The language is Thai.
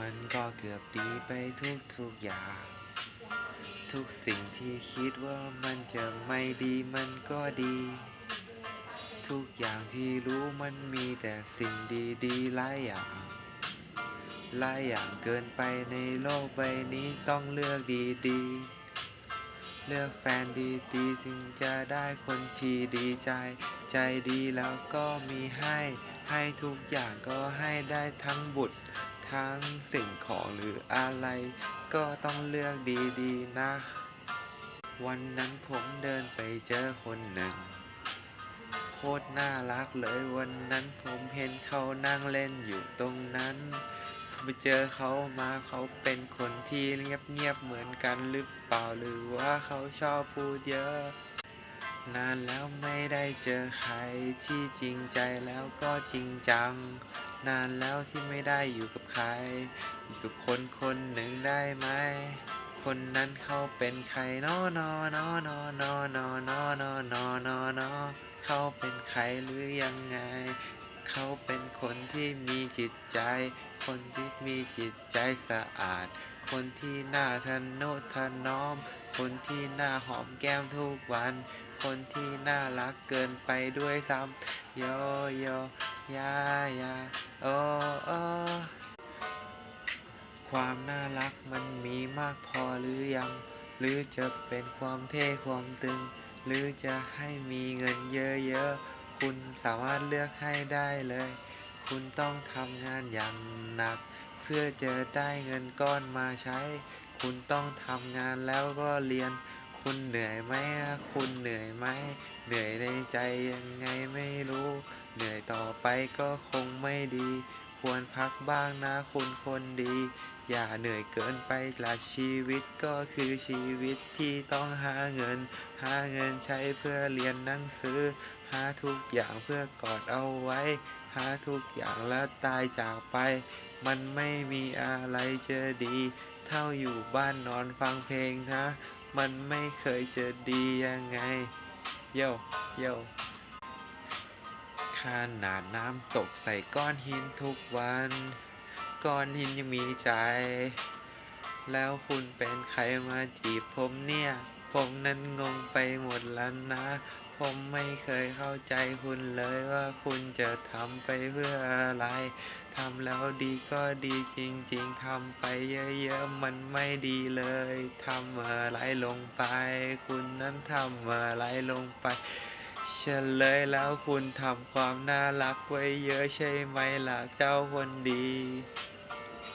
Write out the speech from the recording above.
มันก็เกือบดีไปทุกทุกอย่าง ทุกสิ่งที่คิดว่ามันจะไม่ดีมันก็ดี ทุกอย่างที่รู้มันมีแต่สิ่งดีๆหลายอย่างหลายอย่างเกินไปในโลกใบนี้ต้องเลือกดีๆ เลือกแฟนดีๆถึงจะได้คนที่ดีใจ ใจดีแล้วก็มีให้ ให้ทุกอย่างก็ให้ได้ทั้งบุตร ทั้งสิ่งของหรืออะไร ก็ต้องเลือกดีๆนะ วันนั้นผมเดินไปเจอคนหนึ่ง โคตรน่ารักเลยวันนั้นผมเห็นเขานั่งเล่นอยู่ตรงนั้นผมไปเจอเขามาเขาเป็นคนที่เงียบๆเหมือนกันหรือเปล่าหรือว่าเขาชอบพูดเยอะ นานแล้วไม่ได้เจอใครที่จริงใจแล้วก็จริงจัง นานแล้วที่ไม่ได้อยู่กับใคร อยู่กับคนคนหนึ่งได้ไหม คนนั้นเขาเป็นใครนอนอนอนอนอนอนอนอนอนอนอเขาเป็นใครหรือยังไง เขาเป็นคนที่มีจิตใจ คนที่มีจิตใจสะอาด คนที่น่าทนุถนอม คนที่น่าหอมแก้มทุกวัน คนที่น่ารักเกินไปด้วยซ้ำโยโยยายาโอโอความน่ารักมันมีมากพอหรือยัง หรือจะเป็นความเท่ความตึง หรือจะให้มีเงินเยอะๆ คุณสามารถเลือกให้ได้เลย คุณต้องทำงานอย่างหนัก เพื่อจะได้เงินก้อนมาใช้ คุณต้องทำงานแล้วก็เรียน คุณเหนื่อยไหมคุณเหนื่อยไหม เหนื่อยในใจยังไงไม่รู้ เหนื่อยต่อไปก็คงไม่ดี ควรพักบ้างนะคุณคนดี อย่าเหนื่อยเกินไปละชีวิตก็คือชีวิตที่ต้องหาเงิน หาเงินใช้เพื่อเรียนหนังสือ หาทุกอย่างเพื่อกอดเอาไว้ หาทุกอย่างแล้วตายจากไป มันไม่มีอะไรจะดี เท่าอยู่บ้านนอนฟังเพลงนะ มันไม่เคยจะดียังไงโยโยขนาดน้ำตกใส่ก้อนหินทุกวัน ก้อนหินยังมีใจ แล้วคุณเป็นใครมาจีบผมเนี่ย ผมนั้นงงไปหมดแล้วนะ ผมไม่เคยเข้าใจคุณเลยว่าคุณจะทำไปเพื่ออะไรทำแล้วดีก็ดีจริง ๆทำไปเยอะๆมันไม่ดีเลยทำอะไรลงไป คุณนั้นทำอะไรลงไปเฉลยแล้วคุณทำความน่ารักไว้เยอะใช่ไหมล่ะเจ้าคนดี